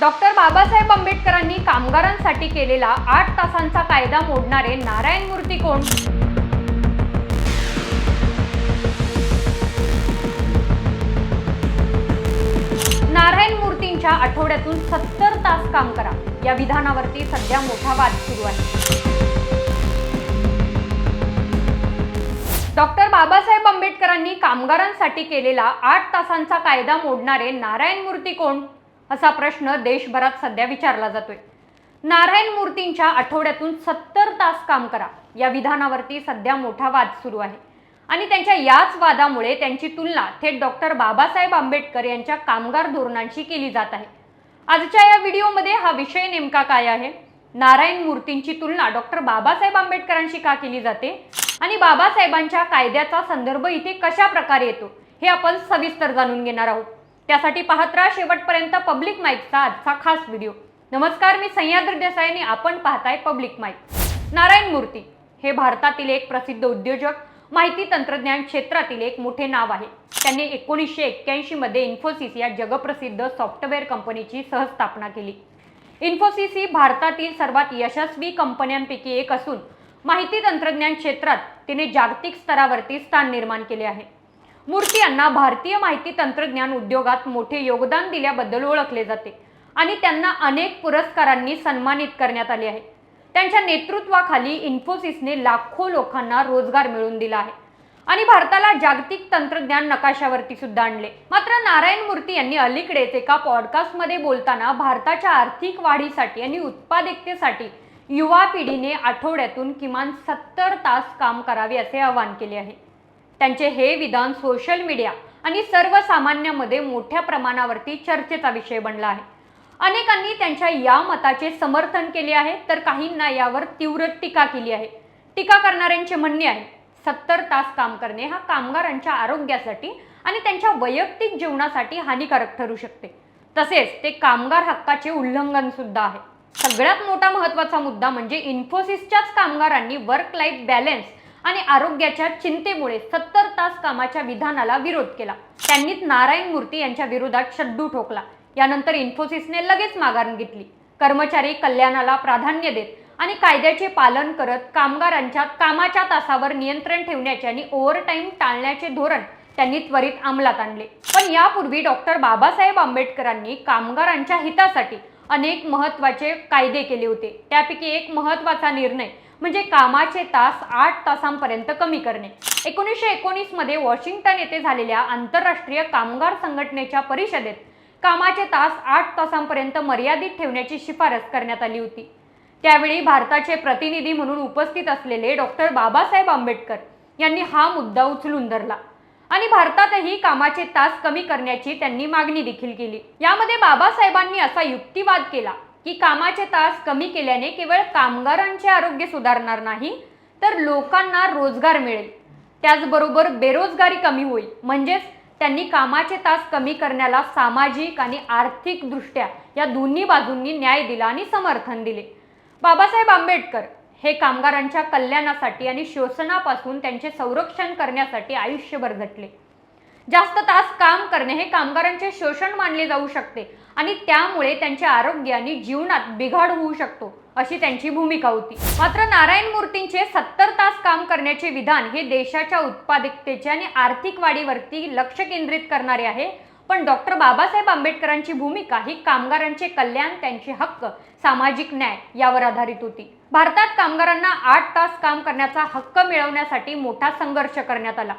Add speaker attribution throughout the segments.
Speaker 1: Doctor Babasaheb आंबेडकरांनी कामगारांसाठी केलेला आठ तासांचा कायदा मोडणारे नारायण मूर्ती कोण? नारायण मूर्तींच्या आठवड्यातून सत्तर तास काम करा. या विधानावरती सध्या मोठा वाद सुरू आहे. डॉक्टर बाबासाहेब आंबेडकरांनी कामगारांसाठी केलेला आठ तासांचा कायदा मोडणारे नारायण मूर्ती कोण? असा प्रश्न देशभरात सध्या विचारला जातोय. नारायण मूर्तींच्या आठवड्यातून सत्तर तास काम करा. या विधानावरती सध्या मोठा वाद सुरू आहे. आणि त्यांच्या याच वादामुळे त्यांची तुलना थेट डॉक्टर बाबासाहेब आंबेडकर यांच्या कामगार धोरणांशी केली जात आहे. आजच्या या व्हिडिओमध्ये हा विषय नेमका काय आहे? नारायण मूर्तींची तुलना डॉक्टर बाबासाहेब आंबेडकरांशी का केली जाते? आणि बाबासाहेबांच्या कायद्याचा संदर्भ इथे कशा प्रकारे येतो? हे आपण सविस्तर जाणून घेणार आहोत. त्यासाठी पाहत राहा शेवटपर्यंत पब्लिक माईकचा आजचा खास व्हिडिओ. नमस्कार मी सह्याद्री देसाई आणि आपण पाहताय पब्लिक माईक. नारायण मूर्ती हे भारतातील एक प्रसिद्ध उद्योजक माहिती तंत्रज्ञान क्षेत्रातील एक मोठे नाव आहे. त्यांनी एकोणीसशे एक्क्याऐंशी मध्ये इन्फोसिस या जगप्रसिद्ध सॉफ्टवेअर कंपनीची सहस्थापना केली. इन्फोसिस ही भारतातील सर्वात यशस्वी कंपन्यांपैकी एक असून माहिती तंत्रज्ञान क्षेत्रात तिने जागतिक स्तरावरती स्थान निर्माण केले आहे. मूर्ती यांना भारतीय माहिती तंत्रज्ञान उद्योगात मोठे योगदान दिल्याबद्दल ओळखले जाते आणि त्यांना अनेक पुरस्कारांनी सन्मानित करण्यात आले आहे. त्यांच्या नेतृत्वाखाली इन्फोसिसने लाखो लोकांना रोजगार मिळवून दिला आहे आणि भारताला जागतिक तंत्रज्ञान नकाशावरती सुद्धा आणले. मात्र नारायण मूर्ती यांनी अलीकडेच एका पॉडकास्टमध्ये बोलताना भारताच्या आर्थिक वाढीसाठी आणि उत्पादकतेसाठी युवा पिढीने आठवड्यातून किमान सत्तर तास काम करावे असे आवाहन केले आहे. त्यांचे हे विधान सोशल मीडिया आणि सर्वसामान्यांमध्ये मोठ्या प्रमाणावरती चर्चेचा विषय बनला आहे. अनेकांनी त्यांच्या या मताचे समर्थन केले आहे तर काहींना यावर तीव्र टीका केली आहे. टीका करणाऱ्यांचे म्हणणे आहे सत्तर तास काम करणे हा कामगारांच्या आरोग्यासाठी आणि त्यांच्या वैयक्तिक जीवनासाठी हानिकारक ठरू शकते. तसेच ते कामगार हक्काचे उल्लंघन सुद्धा आहे. सगळ्यात मोठा महत्त्वाचा मुद्दा म्हणजे इन्फोसिसच्याच कामगारांनी वर्क लाईफ बॅलेन्स आणि आरोग्याच्या चिंतेमुळे सत्तर तास कामाच्या विधानाला विरोध केला. त्यांनीच नारायण मूर्ती यांच्या विरोधात शड्डू ठोकला. यानंतर इन्फोसिसने लगेच माघार घेतली. कर्मचारी कल्याणाला प्राधान्य देत आणि कायद्याचे पालन करत कामगारांच्या कामाच्या तासावर नियंत्रण ठेवण्याचे आणि ओव्हरटाईम टाळण्याचे धोरण त्यांनी त्वरित अंमलात आणले. पण यापूर्वी डॉक्टर बाबासाहेब आंबेडकरांनी कामगारांच्या हितासाठी अनेक महत्त्वाचे कायदे केले होते. त्यापैकी एक महत्त्वाचा निर्णय म्हणजे कामाचे तास आठ तासांपर्यंत कमी करणे. एकोणीसशे एकोणीसमध्ये वॉशिंग्टन येथे झालेल्या आंतरराष्ट्रीय कामगार संघटनेच्या परिषदेत कामाचे तास आठ तासांपर्यंत मर्यादित ठेवण्याची शिफारस करण्यात आली होती. त्यावेळी भारताचे प्रतिनिधी म्हणून उपस्थित असलेले डॉक्टर बाबासाहेब आंबेडकर यांनी हा मुद्दा उचलून धरला. आणि भारतातही कामाचे तास कमी करण्याची त्यांनी मागणी देखील केली. यामध्ये बाबासाहेबांनी असा युक्तिवाद केला की कामाचे तास कमी केल्याने केवळ कामगारांचे आरोग्य सुधारणार नाही तर लोकांना रोजगार मिळेल. त्याचबरोबर बेरोजगारी कमी होईल. म्हणजेच त्यांनी कामाचे तास कमी करण्याला सामाजिक आणि आर्थिकदृष्ट्या या दोन्ही बाजूंनी न्याय दिला आणि समर्थन दिले. बाबासाहेब आंबेडकर हे कामगारांच्या कल्याणासाठी आणि शोषणापासून त्यांचे संरक्षण करण्यासाठी आयुष्यभर झटले जास्त तास काम करणे हे कामगारांचे शोषण मानले जाऊ शकते आणि त्यामुळे त्यांचे आरोग्य आणि जीवनात बिघाड होऊ शकतो अशी त्यांची भूमिका होती. मात्र नारायण मूर्तींचे सत्तर तास काम करण्याचे विधान हे देशाच्या उत्पादकतेचे आणि आर्थिक वाढीवरती लक्ष केंद्रित करणारे आहे पण डॉक्टर बाबासाहेब आंबेडकरांची भूमिका ही कामगारांचे कल्याण त्यांचे हक्क सामाजिक न्याय यावर आधारित होती. भारतात कामगारांना आठ तास काम करण्याचा हक्क मिळवण्यासाठी मोठा संघर्ष करण्यात आला.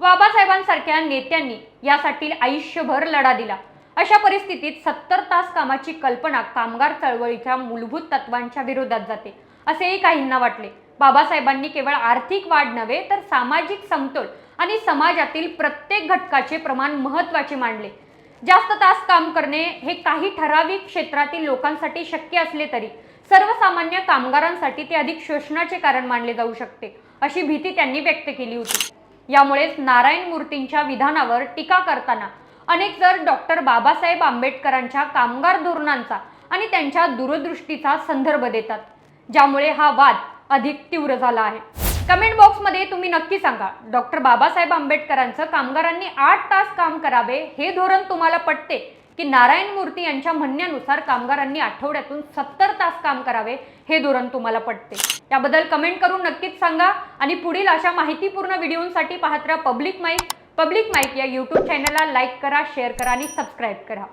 Speaker 1: बाबासाहेबांसारख्या नेत्यांनी यासाठी आयुष्यभर लढा दिला. अशा परिस्थितीत सत्तर तास कामाची कल्पना कामगार चळवळीच्या मूलभूत तत्वांच्या विरोधात जाते असेही काहींना वाटले. बाबासाहेबांनी केवळ आर्थिक वाढ नव्हे तर सामाजिक समतोल आणि समाजातील प्रत्येक घटकाचे प्रमाण महत्त्वाचे मानले. जास्त तास काम करणे हे काही ठराविक क्षेत्रातील लोकांसाठी शक्य असले तरी सर्वसामान्य कामगारांसाठी ते अधिक शोषणाचे कारण मानले जाऊ शकते अशी भीती त्यांनी व्यक्त केली होती. यामुळेच नारायण मूर्तींच्या विधानावर टीका करताना अनेक जर डॉक्टर बाबासाहेब आंबेडकरांच्या कामगार धोरणांचा आणि त्यांच्या दूरदृष्टीचा संदर्भ देतात ज्यामुळे हा वाद अधिक तीव्र झाला आहे. कमेंट बॉक्समध्ये तुम्ही नक्की सांगा डॉक्टर बाबासाहेब आंबेडकरांचं कामगारांनी आठ तास काम करावे हे धोरण तुम्हाला पटते की नारायण मूर्ती यांच्या म्हणण्यानुसार कामगारांनी आठवड्यातून सत्तर तास काम करावे हे धोरण तुम्हाला पटते. त्याबद्दल कमेंट करून नक्कीच सांगा आणि पुढील अशा माहितीपूर्ण व्हिडिओसाठी पाहत राहा पब्लिक माईक. पब्लिक माईक या यूट्यूब चॅनलला लाईक करा शेअर करा आणि सबस्क्राईब करा.